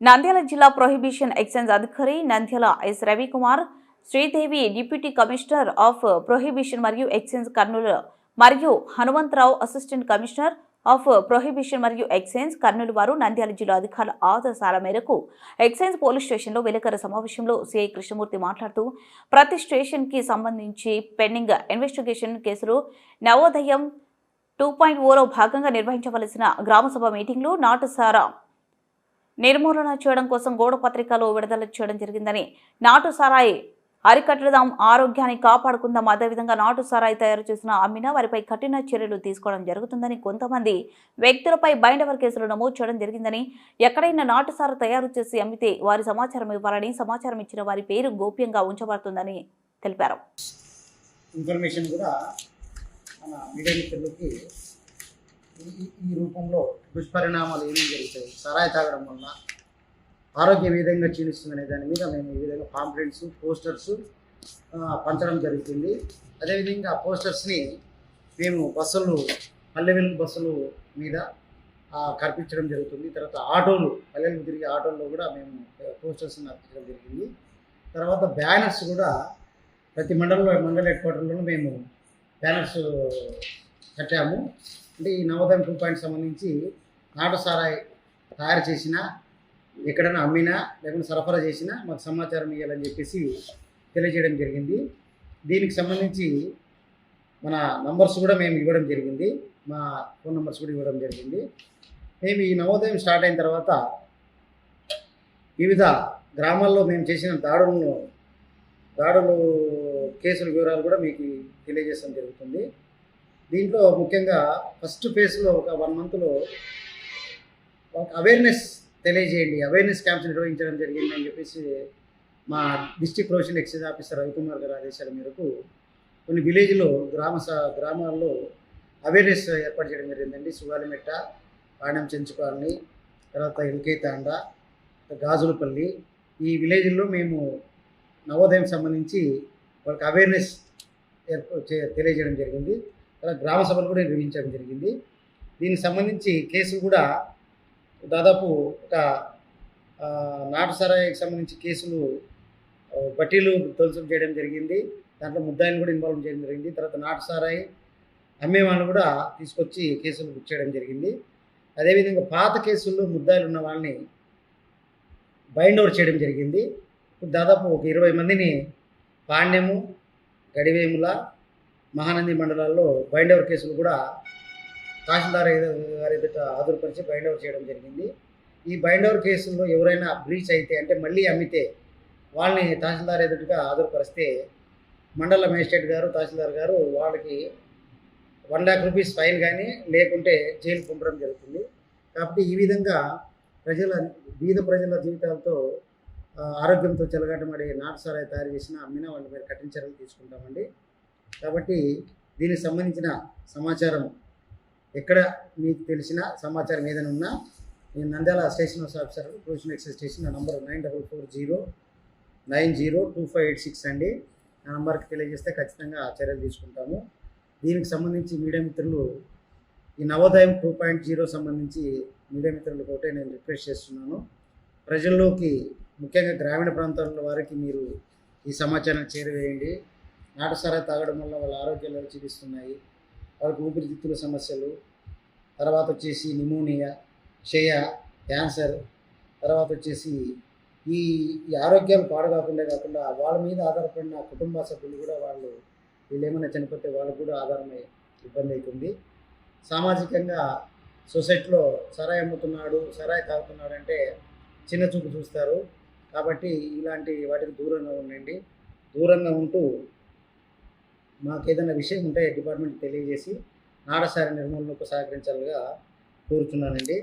నంద్యాల జిల్లా prohibition excise అధికారి Nandyal S Ravikumar Sridevi deputy commissioner of prohibition మరియు excise Kurnool మరియు Hanumantharao assistant commissioner of prohibition మరియు excise Kurnool వారు నంద్యాల జిల్లా అధికారుల ఆదేశాల మేరకు ఎక్సైజ్ పోలీస్ స్టేషన్లో విలేకరుల సమావేశంలో సిఐ కృష్ణమూర్తి మాట్లాడుతూ ప్రతి స్టేషన్కి సంబంధించి పెండింగ్ ఇన్వెస్టిగేషన్ కేసులు నవోదయం టూ పాయింట్ ఓలో భాగంగా నిర్వహించవలసిన గ్రామసభ మీటింగ్లు నాటుసారా నిర్మూలన చేయడం కోసం గోడ పత్రికలు విడుదల చేయడం జరిగిందని నాటు సారాయి అరికట్టడం ఆరోగ్యాన్ని కాపాడుకుందాం అదేవిధంగా నాటు సారాయి తయారు చేసిన అమ్మిన వారిపై కఠిన చర్యలు తీసుకోవడం జరుగుతుందని కొంతమంది వ్యక్తులపై బైండవర్ కేసులు నమోదు చేయడం జరిగిందని ఎక్కడైనా నాటు సారా తయారు చేసి అమ్మితే వారి సమాచారం ఇవ్వాలని సమాచారం ఇచ్చిన వారి పేరు గోప్యంగా ఉంచబడుతుందని తెలిపారు. ఇన్ఫర్మేషన్ కూడా మన మీడియా మిత్రులకి ఈ రూపంలో దుష్పరిణామాలు ఏమేమి జరుగుతాయి? సరాయి తాగడం వల్ల ఆరోగ్యం ఏ విధంగా క్షీణిస్తుందనే దాని మీద మేము ఈ విధంగా పాంప్లెట్స్ పోస్టర్స్ పంచడం జరుగుతుంది. అదేవిధంగా ఆ పోస్టర్స్ని మేము బస్సులు పల్లె బస్సులు మీద ఆ, కల్పించడం జరుగుతుంది. తర్వాత ఆటోలు పల్లెలు తిరిగే ఆటోల్లో కూడా మేము పోస్టర్స్ని అర్పించడం జరిగింది. తర్వాత బ్యానర్స్ కూడా ప్రతి మండలంలో మండల హెడ్ క్వార్టర్లోనూ మేము బ్యానర్స్ కట్టాము. అంటే ఈ నవోదయం టూ పాయింట్ సంబంధించి నాటు సారాయి తయారు చేసినా ఎక్కడైనా అమ్మినా లేకుండా సరఫరా చేసినా మాకు సమాచారం ఇవ్వాలని చెప్పేసి తెలియజేయడం జరిగింది. దీనికి సంబంధించి మన నంబర్స్ కూడా మేము ఇవ్వడం జరిగింది. మా ఫోన్ నంబర్స్ కూడా ఇవ్వడం జరిగింది. మేము ఈ నవోదయం స్టార్ట్ అయిన తర్వాత వివిధ గ్రామాల్లో మేము చేసిన దాడులను దాడులు కేసుల వివరాలు కూడా మీకు తెలియజేయడం జరుగుతుంది. దీంట్లో ముఖ్యంగా ఫస్ట్ ఫేజ్లో ఒక వన్ మంత్లో ఒక అవేర్నెస్ తెలియజేయండి. అవేర్నెస్ క్యాంప్స్ నిర్వహించడం జరిగింది అని చెప్పేసి మా district professional excise officer Ravikumar గారి ఆదేశాల మేరకు కొన్ని విలేజ్లో గ్రామ స- గ్రామాల్లో అవేర్నెస్ ఏర్పాటు చేయడం జరిగిందండి. సుగాలిమెట్ట పాణం చెంచుకాలని తర్వాత ఎల్కే తాండ గాజులపల్లి. ఈ విలేజ్లో మేము నవోదయం సంబంధించి వాళ్ళకి అవేర్నెస్ ఏర్ప- తెలియజేయడం జరిగింది. గ్రామ సభలు కూడా నిర్వహించడం జరిగింది. దీనికి సంబంధించి కేసులు కూడా దాదాపు ఒక ఆ, నాటు సరాయికి సంబంధించి కేసులు బట్టీలు ధ్వంసం చేయడం జరిగింది. దాంట్లో ముద్దాయిలు కూడా ఇన్వాల్వ్ చేయడం జరిగింది. తర్వాత నాటు సారాయి అమ్మే వాళ్ళని కూడా తీసుకొచ్చి కేసులు బుక్ చేయడం జరిగింది. అదేవిధంగా పాత కేసుల్లో ముద్దాయిలు ఉన్న వాళ్ళని బైండ్ ఓవర్ చేయడం జరిగింది. దాదాపు ఒక ఇరవై మందిని పాండ్యము గడివేముల మహానంది మండలాల్లో బైండ్ ఓవర్ కేసులు కూడా తహసీల్దార్ గారి ఎదుట ఆదురుపరిచి బైండ్ ఓవర్ చేయడం జరిగింది. ఈ బైండ్ ఓవర్ కేసుల్లో ఎవరైనా బ్రీచ్ అయితే అంటే మళ్ళీ అమ్మితే వాళ్ళని తహసీల్దార్ ఎదుటిగా ఆదురుపరిస్తే మండల మేజిస్ట్రేట్ గారు తహసీల్దార్ గారు వాళ్ళకి వన్ ల్యాక్ రూపీస్ ఫైన్ కానీ లేకుంటే జైలు పంపడం జరుగుతుంది. కాబట్టి ఈ విధంగా ప్రజల బీద ప్రజల జీవితాలతో ఆరోగ్యంతో చెలగాటమడే నాటుసారాయి తయారు చేసిన అమ్మిన వాళ్ళ మీద కఠిన చర్యలు తీసుకుంటామండి. కాబట్టి దీనికి సంబంధించిన సమాచారం ఎక్కడ మీకు తెలిసిన సమాచారం ఏదైనా ఉన్నా నేను Nandyal station house officer professional excise station నా number nine double four zero nine zero two five eight six అండి. ఆ నంబర్కి తెలియజేస్తే ఖచ్చితంగా చర్యలు తీసుకుంటాము. దీనికి సంబంధించి మీడియా మిత్రులు ఈ నవోదయం టూ పాయింట్ జీరో సంబంధించి మీడియా మిత్రులకు ఒకటే నేను రిక్వెస్ట్ చేస్తున్నాను. ప్రజల్లోకి ముఖ్యంగా గ్రామీణ ప్రాంతాల వారికి మీరు ఈ సమాచారాన్ని చేరవేయండి. నాటుసారా తాగడం వల్ల వాళ్ళ ఆరోగ్యాలు క్షీణిస్తున్నాయి వాళ్ళకి ఊపిరితిత్తుల సమస్యలు తర్వాత వచ్చేసి నిమోనియా క్షయ క్యాన్సర్ తర్వాత వచ్చేసి ఈ ఈ ఆరోగ్యాలు పాడు కాకుండా కాకుండా వాళ్ళ మీద ఆధారపడిన కుటుంబ సభ్యులు కూడా వాళ్ళు వీళ్ళు ఏమైనా చనిపోతే వాళ్ళకు కూడా ఆధారమై ఇబ్బంది అవుతుంది. సామాజికంగా సొసైటీలో సరాయి అమ్ముతున్నాడు సరాయి తాగుతున్నాడు అంటే చిన్న చూపు చూస్తారు. కాబట్టి ఇలాంటి వాటికి దూరంగా ఉండండి. దూరంగా ఉంటూ మాకు ఏదైనా విషయం ఉంటే డిపార్ట్మెంట్ తెలియజేసి నాడసారి నిర్మూలనకు సహకరించాలిగా కోరుతున్నానండి